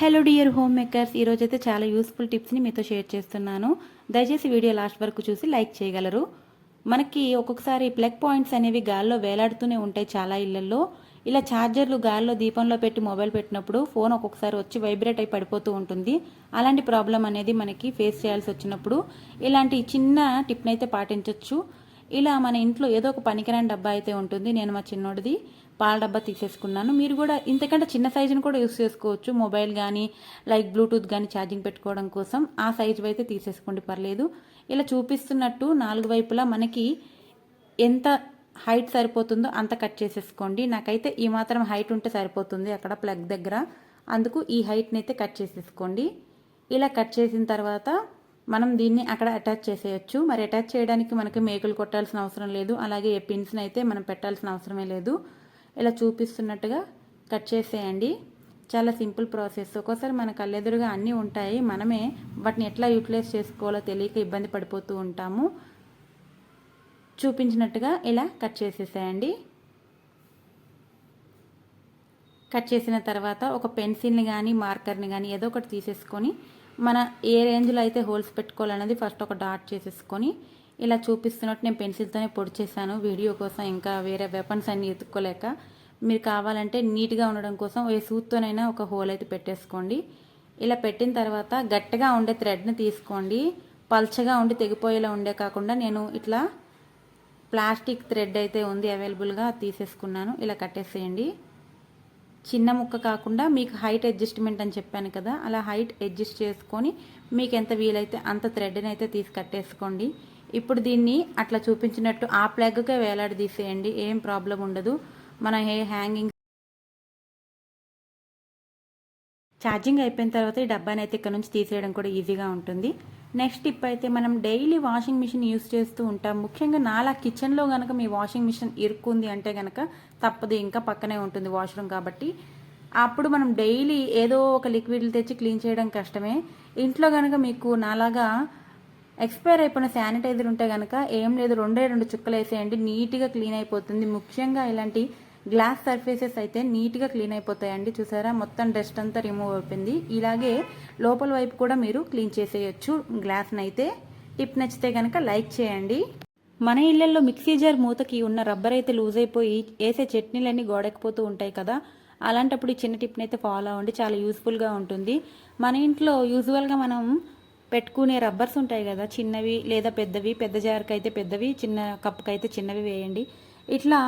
Hello dear home makers ఈరోజు అయితే చాలా యూస్ఫుల్ టిప్స్ని మీతో షేర్ చేస్తున్నాను. దయచేసి వీడియో లాస్ట్ వరకు చూసి లైక్ చేయగలరు. మనకి ఒక్కొక్కసారి ప్లగ్ పాయింట్స్ అనేవి గాల్లో వేలాడుతూనే ఉంటాయి చాలా ఇళ్ళలో ఇలా ఛార్జర్లు గాల్లో దీపంలో పెట్టి మొబైల్ పెట్టినప్పుడు ఫోన్ ఒక్కొక్కసారి వచ్చి వైబ్రేట్ అయి పడిపోతూ ఉంటుంది. అలాంటి ప్రాబ్లం అనేది మనకి ఫేస్ చేయాల్సి వచ్చినప్పుడు ఇలాంటి చిన్న టిప్ని అయితే పాటించవచ్చు ఇలా మన ఇంట్లో ఏదో ఒక పనికిరాని డబ్బా అయితే ఉంటుంది. నేను మా చిన్నోడిది. పాల డబ్బా తీసేసుకున్నాను. మీరు కూడా ఇంతకంటే చిన్న సైజుని కూడా యూస్ చేసుకోవచ్చు. మొబైల్ కానీ లైక్ బ్లూటూత్ కానీ ఛార్జింగ్ పెట్టుకోవడం కోసం ఆ సైజు అయితే తీసేసుకోండి పర్లేదు. ఇలా చూపిస్తున్నట్టు నాలుగు వైపులా మనకి ఎంత హైట్ సరిపోతుందో అంత కట్ చేసేసుకోండి. నాకైతే ఈ మాత్రం హైట్ ఉంటే సరిపోతుంది అక్కడ ప్లగ్ దగ్గర. అందుకు ఈ హైట్ని అయితే కట్ చేసేసుకోండి. ఇలా కట్ చేసిన తర్వాత మనం దీన్ని అక్కడ అటాచ్ చేసేయచ్చు. మరి అటాచ్ చేయడానికి మనకి మేకులు కొట్టాల్సిన అవసరం లేదు. అలాగే ఏ పిన్స్ని అయితే మనం పెట్టాల్సిన అవసరమే లేదు. ఇలా చూపిస్తున్నట్టుగా కట్ చేసేయండి. చాలా సింపుల్ ప్రాసెస్. ఒక్కోసారి మన కళ్ళెదురుగా అన్నీ ఉంటాయి. మనమే వాటిని ఎట్లా యూటిలైజ్ చేసుకోవాలో తెలియక ఇబ్బంది పడిపోతూ ఉంటాము. చూపించినట్టుగా ఇలా కట్ చేసేసేయండి. కట్ చేసిన తర్వాత ఒక పెన్సిల్ని కానీ మార్కర్ని కానీ ఏదో ఒకటి తీసేసుకొని మన ఏ రేంజ్లో అయితే హోల్స్ పెట్టుకోవాలన్నది ఫస్ట్ ఒక డాట్ చేసేసుకొని ఇలా చూపిస్తున్నట్టు నేను పెన్సిల్తోనే పొడి చేశాను. వీడియో కోసం ఇంకా వేరే వెపన్స్ అన్ని ఎత్తుక్కోలేక మీరు కావాలంటే నీట్గా ఉండడం కోసం ఏ సూత్తోనైనా ఒక హోల్ అయితే పెట్టేసుకోండి. ఇలా పెట్టిన తర్వాత గట్టిగా ఉండే థ్రెడ్ని తీసుకోండి. పల్చగా ఉండి తెగిపోయేలా ఉండే కాకుండా నేను ఇట్లా ప్లాస్టిక్ థ్రెడ్ అయితే ఉంది అవైలబుల్గా తీసేసుకున్నాను. ఇలా కట్టేసేయండి. చిన్న ముక్క కాకుండా మీకు హైట్ అడ్జస్ట్మెంట్ అని చెప్పాను కదా అలా హైట్ అడ్జస్ట్ చేసుకొని మీకు ఎంత వీలైతే అంత థ్రెడ్ని అయితే తీసి కట్టేసుకోండి. ఇప్పుడు దీన్ని అట్లా చూపించినట్టు ఆ ప్లగ్కే వేలాడి తీసేయండి ఏం ప్రాబ్లం ఉండదు. మన హెయిర్ హ్యాంగింగ్. ఛార్జింగ్ అయిపోయిన తర్వాత ఈ డబ్బాని అయితే ఇక్కడ నుంచి తీసేయడం కూడా ఈజీగా ఉంటుంది. నెక్స్ట్ టిప్ అయితే మనం డైలీ వాషింగ్ మిషన్ యూస్ చేస్తూ ఉంటాం. ముఖ్యంగా నాలా కిచెన్లో కనుక మీ వాషింగ్ మిషన్ ఇరుక్కుంది అంటే కనుక తప్పదు ఇంకా పక్కనే ఉంటుంది వాష్రూమ్ కాబట్టి. అప్పుడు మనం డైలీ ఏదో ఒక లిక్విడ్లు తెచ్చి క్లీన్ చేయడం కష్టమే. ఇంట్లో కనుక మీకు నాలాగా ఎక్స్పైర్ అయిపోయిన శానిటైజర్ ఉంటే కనుక ఏం లేదు రెండే రెండు చుక్కలు వేసేయండి నీట్గా క్లీన్ అయిపోతుంది. ముఖ్యంగా ఇలాంటి గ్లాస్ సర్ఫేసెస్ అయితే నీట్గా క్లీన్ అయిపోతాయండి. చూసారా? మొత్తం డస్ట్ అంతా రిమూవ్ అయిపోయింది. ఇలాగే లోపల వైపు కూడా మీరు క్లీన్ చేసేయచ్చు. గ్లాస్ని అయితే టిప్ నచ్చితే కనుక లైక్ చేయండి. మన ఇళ్ళలో మిక్సీ జార్ మూతకి ఉన్న రబ్బర్ అయితే లూజ్ అయిపోయి వేసే చట్నీలన్నీ గోడకపోతూ ఉంటాయి కదా? అలాంటప్పుడు ఈ చిన్న టిప్ని అయితే ఫాలో అవ్వండి. చాలా యూస్ఫుల్గా ఉంటుంది. మన ఇంట్లో యూజువల్గా మనం పెట్టుకునే రబ్బర్స్ ఉంటాయి కదా? చిన్నవి లేదా పెద్దవి పెద్ద జార్కి అయితే పెద్దవి చిన్న కప్పుకి అయితే చిన్నవి వేయండి. ఇట్లా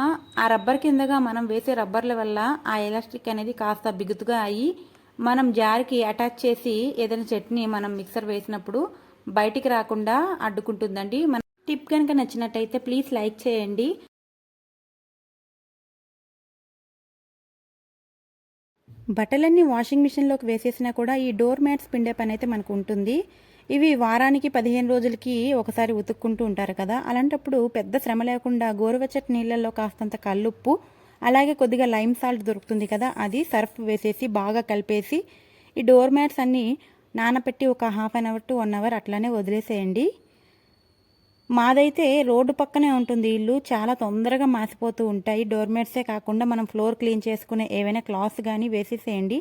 ఆ రబ్బర్ కిందగా మనం వేసే రబ్బర్ల వల్ల ఆ ఎలాస్టిక్ అనేది కాస్త బిగుతుగా అయ్యి మనం జార్కి అటాచ్ చేసి ఏదైనా చట్నీ మనం మిక్సర్ వేసినప్పుడు బయటికి రాకుండా అడ్డుకుంటుందండి. మన టిప్ కనుక నచ్చినట్టయితే ప్లీజ్ లైక్ చేయండి. బట్టలన్నీ వాషింగ్ మిషన్లోకి వేసేసినా కూడా ఈ డోర్ మ్యాట్స్ పిండే పని అయితే మనకు ఉంటుంది. ఇవి వారానికి పదిహేను రోజులకి ఒకసారి ఉతుక్కుంటూ ఉంటారు కదా. అలాంటప్పుడు పెద్ద శ్రమ లేకుండా గోరువెచ్చటి నీళ్ళల్లో కాస్తంత కల్లుప్పు అలాగే కొద్దిగా లైమ్ సాల్ట్ దొరుకుతుంది కదా. అది సర్ఫ్ వేసేసి బాగా కలిపేసి ఈ డోర్ మ్యాట్స్ అన్నీ నానపెట్టి ఒక half an hour to one hour అట్లానే వదిలేసేయండి. మాదైతే రోడ్డు పక్కనే ఉంటుంది ఇల్లు. చాలా తొందరగా మాసిపోతూ ఉంటాయి. డోర్మేట్సే కాకుండా మనం ఫ్లోర్ క్లీన్ చేసుకునే ఏవైనా క్లాత్స్ కానీ వేసేసేయండి.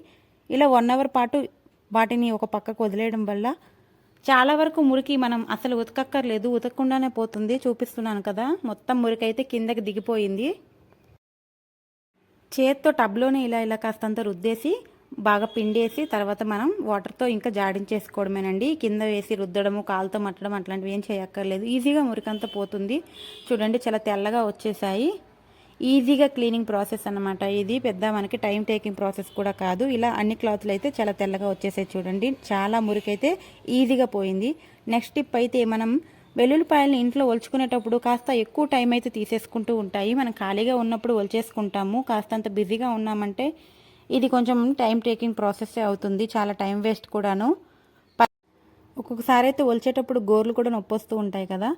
ఇలా వన్ అవర్ పాటు వాటిని ఒక పక్కకు వదిలేయడం వల్ల చాలా వరకు మురికి మనం అసలు ఉతకక్కర్లేదు ఉతకకుండానే పోతుంది చూపిస్తున్నాను కదా. మొత్తం మురికి అయితే కిందకి దిగిపోయింది. చేత్తో టబ్లోనే ఇలా ఇలా కాస్తంత రుద్దేసి బాగా పిండేసి తర్వాత మనం వాటర్తో ఇంకా జాడించేసుకోవడమేనండి. కింద వేసి రుద్దడము కాలుతో మట్టడం అట్లాంటివి ఏం చేయక్కర్లేదు. ఈజీగా మురికంతా పోతుంది. చూడండి చాలా తెల్లగా వచ్చేసాయి. ఈజీగా క్లీనింగ్ ప్రాసెస్ అనమాట ఇది. పెద్ద మనకి టైం టేకింగ్ ప్రాసెస్ కూడా కాదు. ఇలా అన్ని క్లాత్లు అయితే చాలా తెల్లగా వచ్చేసాయి చూడండి. చాలా మురికైతే ఈజీగా పోయింది. నెక్స్ట్ టిప్ అయితే మనం వెల్లుల్లిపాయలని ఇంట్లో ఒలుచుకునేటప్పుడు కాస్త ఎక్కువ టైం అయితే తీసేసుకుంటూ ఉంటాయి. మనం ఖాళీగా ఉన్నప్పుడు ఒలిచేసుకుంటాము. కాస్తంత బిజీగా ఉన్నామంటే ఇది కొంచెం టైం టేకింగ్ ప్రాసెస్సే అవుతుంది. చాలా టైం వేస్ట్ కూడాను. ఒక్కొక్కసారి అయితే ఒలిచేటప్పుడు గోర్లు కూడా నొప్పి వస్తూ ఉంటాయి కదా.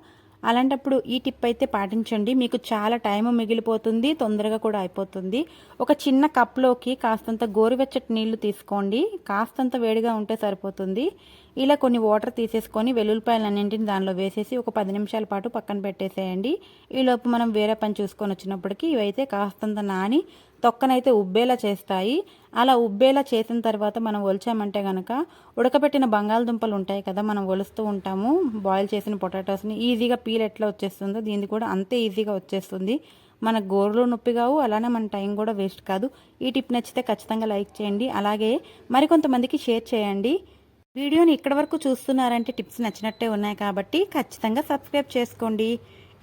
అలాంటప్పుడు ఈ టిప్ అయితే పాటించండి. మీకు చాలా టైం మిగిలిపోతుంది తొందరగా కూడా అయిపోతుంది. ఒక చిన్న కప్లోకి కాస్తంత గోరువెచ్చటి నీళ్ళు తీసుకోండి. కాస్తంత వేడిగా ఉంటే సరిపోతుంది. ఇలా కొన్ని వాటర్ తీసేసుకొని వెల్లుల్లిపాయలన్నింటిని దానిలో వేసేసి ఒక పది నిమిషాల పాటు పక్కన పెట్టేసేయండి. ఈలోపు మనం వేరే పని చూసుకొని వచ్చినప్పటికీ ఇవైతే కాస్తంత నాని తొక్కనైతే ఉబ్బేలా చేస్తాయి. అలా ఉబ్బేలా చేసిన తర్వాత మనం ఒలిచామంటే కనుక ఉడకబెట్టిన బంగాళదుంపలు ఉంటాయి కదా మనం ఒలుస్తూ ఉంటాము. బాయిల్ చేసిన పొటాటోస్ని ఈజీగా పీల్ ఎట్లా వచ్చేస్తుందో దీనికి కూడా అంతే ఈజీగా వచ్చేస్తుంది. మన గోర్లు నొప్పి కావు అలానే మన టైం కూడా వేస్ట్ కాదు. ఈ టిప్ నచ్చితే ఖచ్చితంగా లైక్ చేయండి. అలాగే మరికొంతమందికి షేర్ చేయండి. వీడియోని ఇక్కడ వరకు చూస్తున్నారంటే టిప్స్ నచ్చినట్టే ఉన్నాయి కాబట్టి ఖచ్చితంగా సబ్స్క్రైబ్ చేసుకోండి.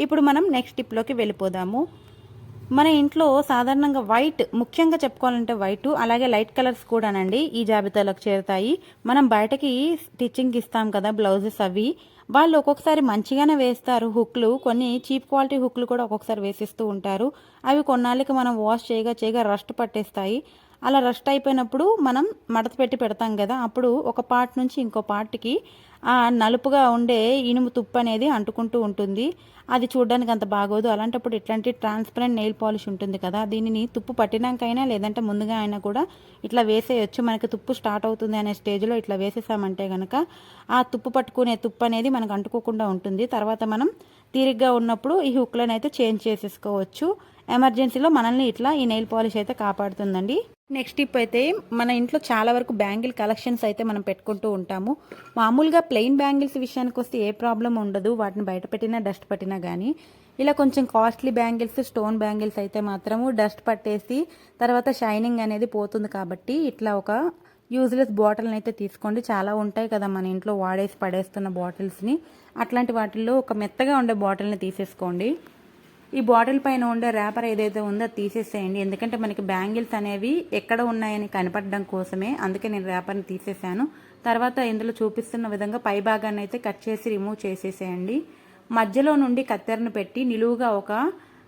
ఇప్పుడు మనం నెక్స్ట్ టిప్లోకి వెళ్ళిపోదాము. మన ఇంట్లో సాధారణంగా వైట్ ముఖ్యంగా చెప్పుకోవాలంటే వైట్ అలాగే లైట్ కలర్స్ కూడానండి ఈ జాబితాలోకి చేరుతాయి. మనం బయటకి స్టిచ్చింగ్ ఇస్తాం కదా బ్లౌజెస్ అవి. వాళ్ళు ఒక్కొక్కసారి మంచిగానే వేస్తారు హుక్లు. కొన్ని చీప్ క్వాలిటీ హుక్లు కూడా ఒక్కొక్కసారి వేసిస్తూ ఉంటారు. అవి కొన్నాళ్ళకి మనం వాష్ చేయగా చేయగా రస్ట్ పట్టేస్తాయి. అలా రస్ట్ అయిపోయినప్పుడు మనం మడత పెట్టి పెడతాం కదా అప్పుడు ఒక పార్ట్ నుంచి ఇంకో పార్ట్కి ఆ నలుపుగా ఉండే ఇనుము తుప్పు అనేది అంటుకుంటూ ఉంటుంది. అది చూడడానికి అంత బాగోదు. అలాంటప్పుడు ఇట్లాంటి ట్రాన్స్పరెంట్ నెయిల్ పాలిష్ ఉంటుంది కదా దీనిని తుప్పు పట్టినాకైనా లేదంటే ముందుగా అయినా కూడా ఇట్లా వేసేయచ్చు. మనకి తుప్పు స్టార్ట్ అవుతుంది అనే స్టేజ్లో ఇట్లా వేసేసామంటే కనుక ఆ తుప్పు పట్టుకునే తుప్పు అనేది మనకు అంటుకోకుండా ఉంటుంది. తర్వాత మనం తీరిగ్గా ఉన్నప్పుడు ఈ హుక్లను అయితే చేంజ్ చేసేసుకోవచ్చు. ఎమర్జెన్సీలో మనల్ని ఇట్లా ఈ నెయిల్ పాలిష్ అయితే కాపాడుతుందండి. నెక్స్ట్ టిప్ అయితే మన ఇంట్లో చాలా వరకు బ్యాంగిల్ కలెక్షన్స్ అయితే మనం పెట్టుకుంటూ ఉంటాము. మామూలుగా ప్లెయిన్ బ్యాంగిల్స్ విషయానికి వస్తే ఏ ప్రాబ్లం ఉండదు. వాటిని బయట పెట్టినా డస్ట్ పట్టినా కానీ ఇలా కొంచెం కాస్ట్లీ బ్యాంగిల్స్ స్టోన్ బ్యాంగిల్స్ అయితే మాత్రము డస్ట్ పట్టేసి తర్వాత షైనింగ్ అనేది పోతుంది కాబట్టి ఇట్లా ఒక యూజ్లెస్ బాటిల్ని అయితే తీసుకోండి. చాలా ఉంటాయి కదా మన ఇంట్లో వాడేసి పడేస్తున్న బాటిల్స్ని అట్లాంటి వాటిల్లో ఒక మెత్తగా ఉండే బాటిల్ని తీసేసుకోండి. ఈ బాటిల్ పైన ఉండే ర్యాపర్ ఏదైతే ఉందో తీసేసేయండి. ఎందుకంటే మనకి బ్యాంగిల్స్ అనేవి ఎక్కడ ఉన్నాయని కనపడడం కోసమే అందుకే నేను ర్యాపర్ని తీసేసాను. తర్వాత ఇందులో చూపిస్తున్న విధంగా పై భాగాన్ని అయితే కట్ చేసి రిమూవ్ చేసేసేయండి. మధ్యలో నుండి కత్తెరను పెట్టి నిలువుగా ఒక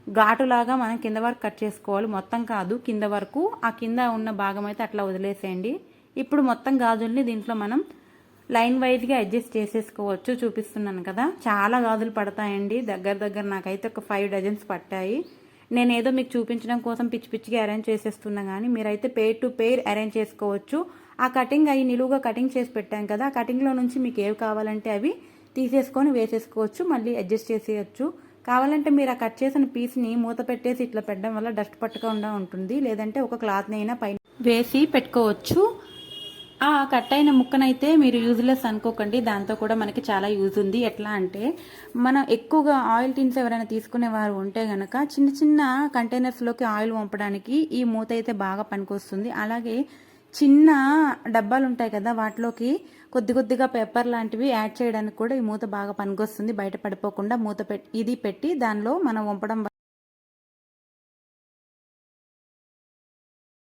ఘాటులాగా మనం కింద వరకు కట్ చేసుకోవాలి. మొత్తం కాదు కింద వరకు. ఆ కింద ఉన్న భాగం అయితే అట్లా వదిలేసేయండి. ఇప్పుడు మొత్తం గాజుల్ని దీంట్లో మనం లైన్ వైజ్గా అడ్జస్ట్ చేసేసుకోవచ్చు. చూపిస్తున్నాను కదా. చాలా గాజులు పడతాయండి. దగ్గర దగ్గర నాకైతే ఒక ఫైవ్ డజన్స్ పట్టాయి. నేను ఏదో మీకు చూపించడం కోసం పిచ్చి పిచ్చిగా అరేంజ్ చేసేస్తున్నా కానీ మీరైతే పేర్ టు పేర్ అరేంజ్ చేసుకోవచ్చు. ఆ కటింగ్ అవి నిలువుగా కటింగ్ చేసి పెట్టాం కదా. ఆ కటింగ్లో నుంచి మీకు ఏవి కావాలంటే అవి తీసేసుకొని వేసేసుకోవచ్చు. మళ్ళీ అడ్జస్ట్ చేసేయచ్చు. కావాలంటే మీరు ఆ కట్ చేసిన పీస్ని మూత పెట్టేసి ఇట్లా పెట్టడం వల్ల డస్ట్ పట్టకుండా ఉంటుంది. లేదంటే ఒక క్లాత్ని అయినా పైన వేసి పెట్టుకోవచ్చు. ఆ కట్ అయిన ముక్కనైతే మీరు యూజ్లెస్ అనుకోకండి. దాంతో కూడా మనకి చాలా యూజ్ ఉంది. ఎట్లా అంటే మనం ఎక్కువగా ఆయిల్ టిన్స్ ఎవరైనా తీసుకునేవారు ఉంటే గనక చిన్న చిన్న కంటైనర్స్లోకి ఆయిల్ పంపడానికి ఈ మూత అయితే బాగా పనికొస్తుంది. అలాగే చిన్న డబ్బాలు ఉంటాయి కదా వాటిలోకి కొద్ది కొద్దిగా పెప్పర్ లాంటివి యాడ్ చేయడానికి కూడా ఈ మూత బాగా పనికొస్తుంది. బయట పడిపోకుండా మూత పెట్టి ఇది పెట్టి దానిలో మనం వంపడం